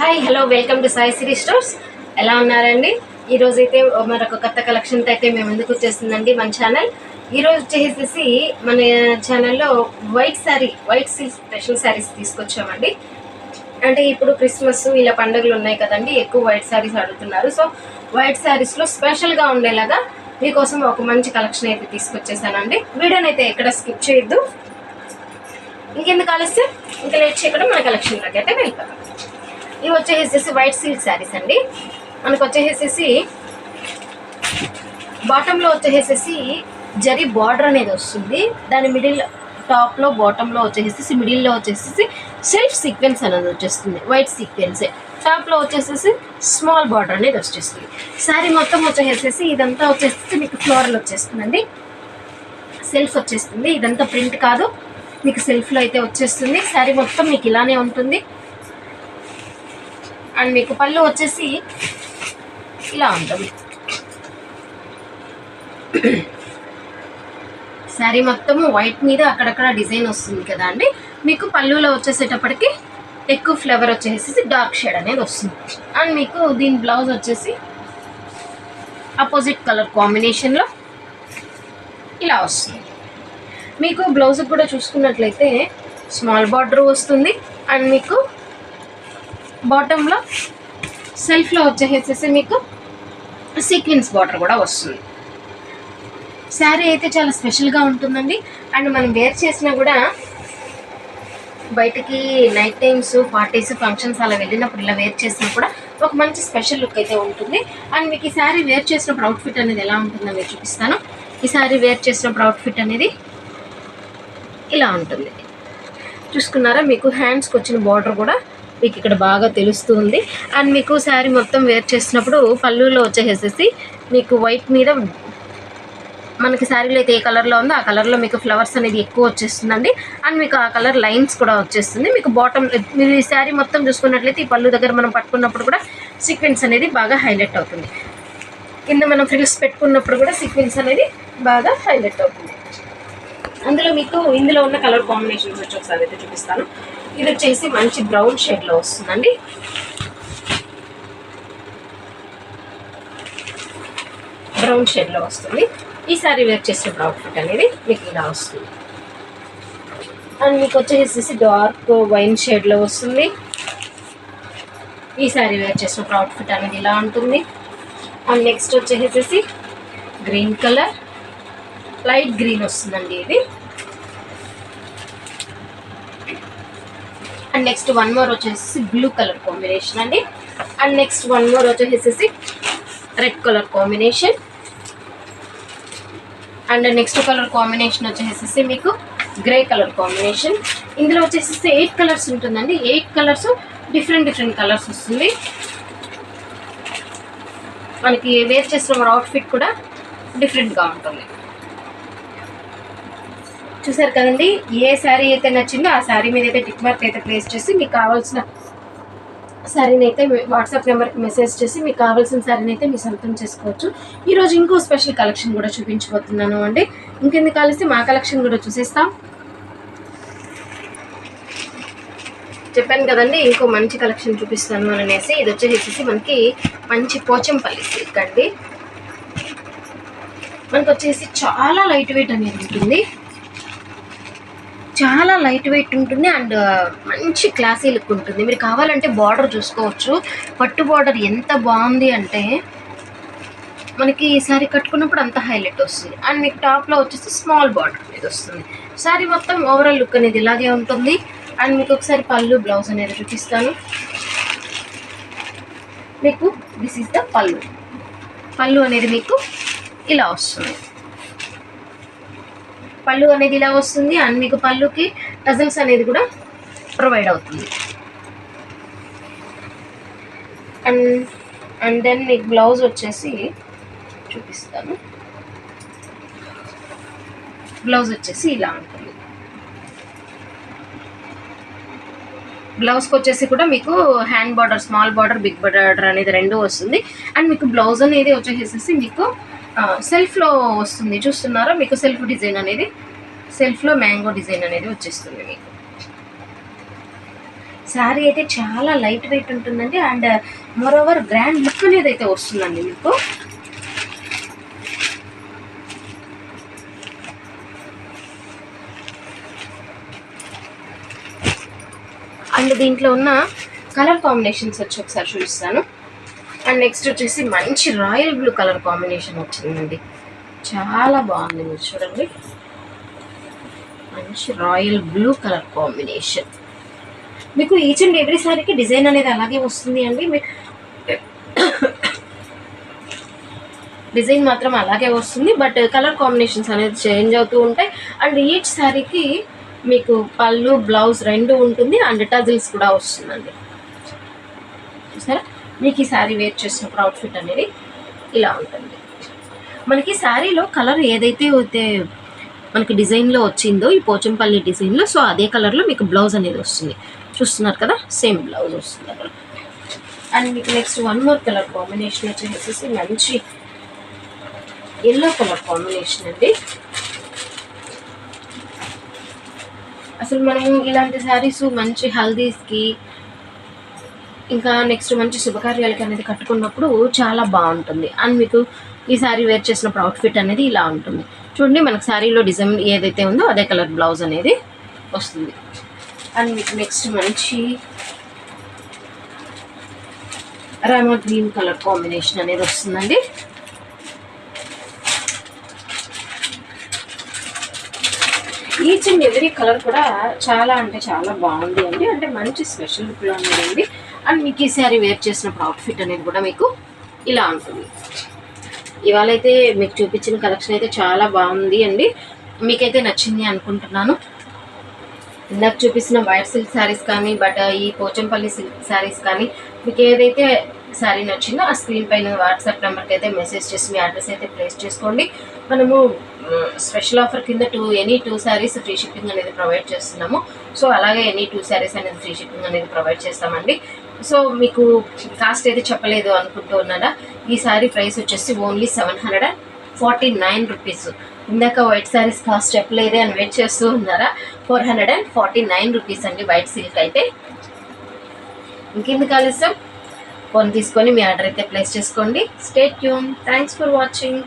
Hi hello welcome to Sai Siri stores ఎలా ఉన్నారండి? ఈరోజైతే అయితే మరొక కొత్త కలెక్షన్తో అయితే మేము ముందుకు వచ్చేస్తుందండి మన ఛానల్ ఈరోజు చేసేసి వచ్చేసేసి మన ఛానల్లో white sari white silk special saris తీసుకొచ్చామండి. అంటే ఇప్పుడు క్రిస్మస్ ఇలా పండుగలు ఉన్నాయి కదండి ఎక్కువ వైట్ శారీస్ అడుగుతున్నారు. సో వైట్ శారీస్లో స్పెషల్గా ఉండేలాగా మీకోసం ఒక మంచి కలెక్షన్ అయితే తీసుకొచ్చేసానండి. వీడియోని అయితే ఎక్కడ స్కిప్ చేయొద్దు. ఇంకెందుకు ఆలస్యం? ఇంకా లేట్ చేయకుండా మన కలెక్షన్లోకి అయితే వెళ్ళిపోతాం ఇవి వచ్చేసేసి వైట్ సిల్క్ శారీస్ అండి. మనకు వచ్చేసేసి బాటంలో వచ్చేసేసి జరీ బార్డర్ అనేది వస్తుంది. దాని మిడిల్ టాప్లో బాటంలో వచ్చేసేసి మిడిల్లో వచ్చేసేసి సెల్ఫ్ సీక్వెన్స్ అనేది వచ్చేస్తుంది. వైట్ సీక్వెన్సే. టాప్లో వచ్చేసేసి స్మాల్ బార్డర్ అనేది వచ్చేస్తుంది. శారీ మొత్తం వచ్చేసేసి ఇదంతా వచ్చేసి మీకు ఫ్లోరల్ వచ్చేస్తుందండి. సెల్ఫ్ వచ్చేస్తుంది. ఇదంతా ప్రింట్ కాదు. మీకు సెల్ఫ్లో అయితే వచ్చేస్తుంది. శారీ మొత్తం మీకు ఇలానే ఉంటుంది. అండ్ మీకు పళ్ళు వచ్చేసి ఇలా ఉంటుంది. శారీ మొత్తము వైట్ మీద అక్కడక్కడ డిజైన్ వస్తుంది కదా అండి. మీకు పళ్ళులో వచ్చేసేటప్పటికి ఎక్కువ ఫ్లేవర్ వచ్చేసి డార్క్ షేడ్ అనేది వస్తుంది. అండ్ మీకు దీని బ్లౌజ్ వచ్చేసి అపోజిట్ కలర్ కాంబినేషన్లో ఇలా వస్తుంది. మీకు బ్లౌజ్ కూడా చూసుకున్నట్లయితే స్మాల్ బార్డర్ వస్తుంది. అండ్ మీకు బాటంలో సెల్ఫ్లో వచ్చేసేసి మీకు సీక్వెన్స్ బార్డర్ కూడా వస్తుంది. శారీ అయితే చాలా స్పెషల్గా ఉంటుందండి. అండ్ మనం వేర్ చేసినా కూడా బయటికి నైట్ టైమ్స్ పార్టీస్ ఫంక్షన్స్ అలా వెళ్ళినప్పుడు ఇలా వేర్ చేసినా కూడా ఒక మంచి స్పెషల్ లుక్ అయితే ఉంటుంది. అండ్ మీకు ఈ శారీ వేర్ చేసినప్పుడు అవుట్ఫిట్ అనేది ఎలా ఉంటుందో మీరు చూపిస్తాను. ఈ శారీ వేర్ చేసినప్పుడు అవుట్ఫిట్ అనేది ఇలా ఉంటుంది. చూసుకున్నారా? మీకు హ్యాండ్స్కి వచ్చిన బార్డర్ కూడా మీకు ఇక్కడ బాగా తెలుస్తుంది. అండ్ మీకు శారీ మొత్తం వేర్ చేసినప్పుడు పళ్ళులో వచ్చేసేసి మీకు వైట్ మీద మనకి శారీలో అయితే ఏ కలర్లో ఉందో ఆ కలర్లో మీకు ఫ్లవర్స్ అనేది ఎక్కువ వచ్చేస్తుందండి. అండ్ మీకు ఆ కలర్ లైన్స్ కూడా వచ్చేస్తుంది. మీకు బాటమ్ మీరు ఈ శారీ మొత్తం చూసుకున్నట్లయితే ఈ పళ్ళు దగ్గర మనం పట్టుకున్నప్పుడు కూడా సీక్వెన్స్ అనేది బాగా హైలైట్ అవుతుంది. కింద మనం ఫ్రిల్స్ పెట్టుకున్నప్పుడు కూడా సీక్వెన్స్ అనేది బాగా హైలైట్ అవుతుంది. అందులో మీకు ఇందులో ఉన్న కలర్ కాంబినేషన్స్ వచ్చి ఒకసారి అయితే చూపిస్తాను. ఇది వచ్చేసి మంచి బ్రౌన్ షేడ్లో వస్తుందండి. బ్రౌన్ షేడ్లో వస్తుంది. ఈ సారీ వేర్ చేసిన అవుట్ఫిట్ అనేది మీకు ఇలా వస్తుంది. అండ్ మీకు వచ్చేసేసి డార్క్ వైన్ షేడ్లో వస్తుంది. ఈ సారీ వేర్ చేసిన అవుట్ఫిట్ అనేది ఇలా ఉంటుంది. అండ్ నెక్స్ట్ వచ్చేసేసి గ్రీన్ కలర్. లైట్ గ్రీన్ వస్తుందండి ఇది. అండ్ నెక్స్ట్ వన్ మోర్ వచ్చేసి బ్లూ కలర్ కాంబినేషన్ అండి. అండ్ నెక్స్ట్ వన్ మోర్ వచ్చేసేసి red colour combination. And next colour combination వచ్చేసేసి మీకు గ్రే కలర్ కాంబినేషన్. ఇందులో వచ్చేసేసి ఎయిట్ కలర్స్ ఉంటుందండి. Eight colours different different colours వస్తుంది. మనకి వేర్ చేసిన అవుట్ఫిట్ కూడా డిఫరెంట్గా ఉంటుంది. చూసారు కదండి ఏ శారీ అయితే నచ్చిందో ఆ శారీ మీద అయితే టిక్ మార్క్ అయితే ప్లేస్ చేసి మీకు కావాల్సిన శారీని అయితే వాట్సాప్ నెంబర్కి మెసేజ్ చేసి మీకు కావాల్సిన శారీని అయితే మీ సొంతం చేసుకోవచ్చు. ఈరోజు ఇంకో స్పెషల్ కలెక్షన్ కూడా చూపించబోతున్నాను అండి. ఇంకెందుకు కలిసి మా కలెక్షన్ కూడా చూసేస్తాం. చెప్పాను కదండి ఇంకో మంచి కలెక్షన్ చూపిస్తాను అని అనేసి. ఇది వచ్చేసి మనకి మంచి పోచంపల్లి సిల్క్ అండి. మనకు వచ్చేసి చాలా లైట్ వెయిట్ అనేది ఉంటుంది. చాలా లైట్ వెయిట్ ఉంటుంది అండ్ మంచి క్లాసీ లుక్ ఉంటుంది. మీరు కావాలంటే బార్డర్ చూసుకోవచ్చు. పట్టు బార్డర్ ఎంత బాగుంది అంటే మనకి ఈ శారీ కట్టుకున్నప్పుడు అంత హైలైట్ వస్తుంది. అండ్ మీకు టాప్లో వచ్చేసి స్మాల్ బార్డర్ అనేది వస్తుంది. శారీ మొత్తం ఓవరాల్ లుక్ అనేది ఇలాగే ఉంటుంది. అండ్ మీకు ఒకసారి పళ్ళు బ్లౌజ్ అనేది చూపిస్తాను. మీకు దిస్ ఈస్ ద పళ్ళు. పళ్ళు అనేది మీకు ఇలా వస్తుంది. పళ్ళు అనేది ఇలా వస్తుంది. అండ్ మీకు పళ్ళుకి టజల్స్ అనేది కూడా ప్రొవైడ్ అవుతుంది. అండ్ అండ్ దెన్ మీకు బ్లౌజ్ వచ్చేసి చూపిస్తాను. బ్లౌజ్ వచ్చేసి ఇలా ఉంటుంది. బ్లౌజ్కి వచ్చేసి కూడా మీకు hand border small border big border అనేది రెండు వస్తుంది. అండ్ మీకు బ్లౌజ్ అనేది వచ్చేసేసి మీకు సెల్ఫ్లో వస్తుంది. చూస్తున్నారా మీకు సెల్ఫ్ డిజైన్ అనేది? సెల్ఫ్లో మ్యాంగో డిజైన్ అనేది వచ్చేస్తుంది మీకు. శారీ అయితే చాలా లైట్ వెయిట్ ఉంటుందండి. అండ్ మరోవర్ గ్రాండ్ లుక్ అనేది అయితే వస్తుందండి మీకు. అండ్ దీంట్లో ఉన్న కలర్ కాంబినేషన్స్ వచ్చి ఒకసారి చూపిస్తాను. అండ్ నెక్స్ట్ వచ్చేసి మంచి రాయల్ బ్లూ కలర్ కాంబినేషన్ వచ్చిందండి. చాలా బాగుంది మీరు చూడండి. మంచి రాయల్ బ్లూ కలర్ కాంబినేషన్. మీకు ఈచ్ అండ్ ఎవ్రీ సారీకి డిజైన్ అనేది అలాగే వస్తుంది అండి. మీకు డిజైన్ మాత్రం అలాగే వస్తుంది బట్ కలర్ కాంబినేషన్స్ అనేది చేంజ్ అవుతూ ఉంటాయి. అండ్ ఈచ్ శారీకి మీకు పళ్ళు బ్లౌజ్ రెండు ఉంటుంది అండ్ టజిల్స్ కూడా వస్తుందండి. చూసారా? మీకు ఈ శారీ వేర్ చేసినప్పుడు అవుట్ఫిట్ అనేది ఇలా ఉంటుంది. మనకి శారీలో కలర్ ఏదైతే అయితే మనకి డిజైన్లో వచ్చిందో ఈ పోచంపల్లి డిజైన్లో సో అదే కలర్లో మీకు బ్లౌజ్ అనేది వస్తుంది. చూస్తున్నారు కదా? సేమ్ బ్లౌజ్ వస్తుంది అక్కడ. అండ్ మీకు next one more colour combination వచ్చేసి మంచి ఎల్లో కలర్ కాంబినేషన్ అండి. అసలు మనము ఇలాంటి శారీస్ మంచి హల్దీస్కి ఇంకా నెక్స్ట్ మంచి శుభకార్యాలకి అనేది కట్టుకున్నప్పుడు చాలా బాగుంటుంది. అండ్ మీకు ఈ శారీ వేర్ చేసినప్పుడు అవుట్ఫిట్ అనేది ఇలా ఉంటుంది. చూడండి మనకు శారీలో డిజైన్ ఏదైతే ఉందో అదే కలర్ బ్లౌజ్ అనేది వస్తుంది. అండ్ మీకు నెక్స్ట్ మంచి రామా గ్రీన్ కలర్ కాంబినేషన్ అనేది వస్తుందండి. ఈచ్ అండ్ ఎవ్రీ కలర్ కూడా చాలా అంటే చాలా బాగుంది అండి. అంటే మంచి స్పెషల్ లుక్లో ఉందండి అండ్ మీకు ఈ వేర్ చేసినప్పుడు అవుట్ఫిట్ అనేది కూడా మీకు ఇలా ఉంటుంది. ఇవాళ అయితే మీకు చూపించిన కలెక్షన్ అయితే చాలా బాగుంది అండి. మీకైతే నచ్చింది అనుకుంటున్నాను. ఇందాక చూపించిన వైట్ సిల్క్ శారీస్ కానీ బట్ ఈ పోచంపల్లి సిల్క్ శారీస్ కానీ మీకు ఏదైతే శారీ నచ్చిందో ఆ స్క్రీన్ పైన వాట్సాప్ నెంబర్కి అయితే మెసేజ్ చేసి మీ అడ్రస్ అయితే ప్లేస్ చేసుకోండి. మనము స్పెషల్ ఆఫర్ కింద to any two saris free shipping అనేది ప్రొవైడ్ చేస్తున్నాము. సో అలాగే ఎనీ టూ శారీస్ అనేది ఫ్రీ షిప్పింగ్ అనేది ప్రొవైడ్ చేస్తామండి. సో మీకు కాస్ట్ అయితే చెప్పలేదు అనుకుంటూ ఉన్నారా ఈ శారీ ప్రైస్ వచ్చేసి only seven hundred and forty nine rupees ఇందాక వైట్ శారీస్ కాస్ట్ చెప్పలేదే అని వెయిట్ చేస్తూ ఉన్నారా? Four hundred and forty nine rupees అండి వైట్ సిల్క్ అయితే. ఇంకెందుకు ఆలస్యం? ఫోన్ తీసుకొని మీ ఆర్డర్ అయితే ప్లేస్ చేసుకోండి. Stay tuned thanks for watching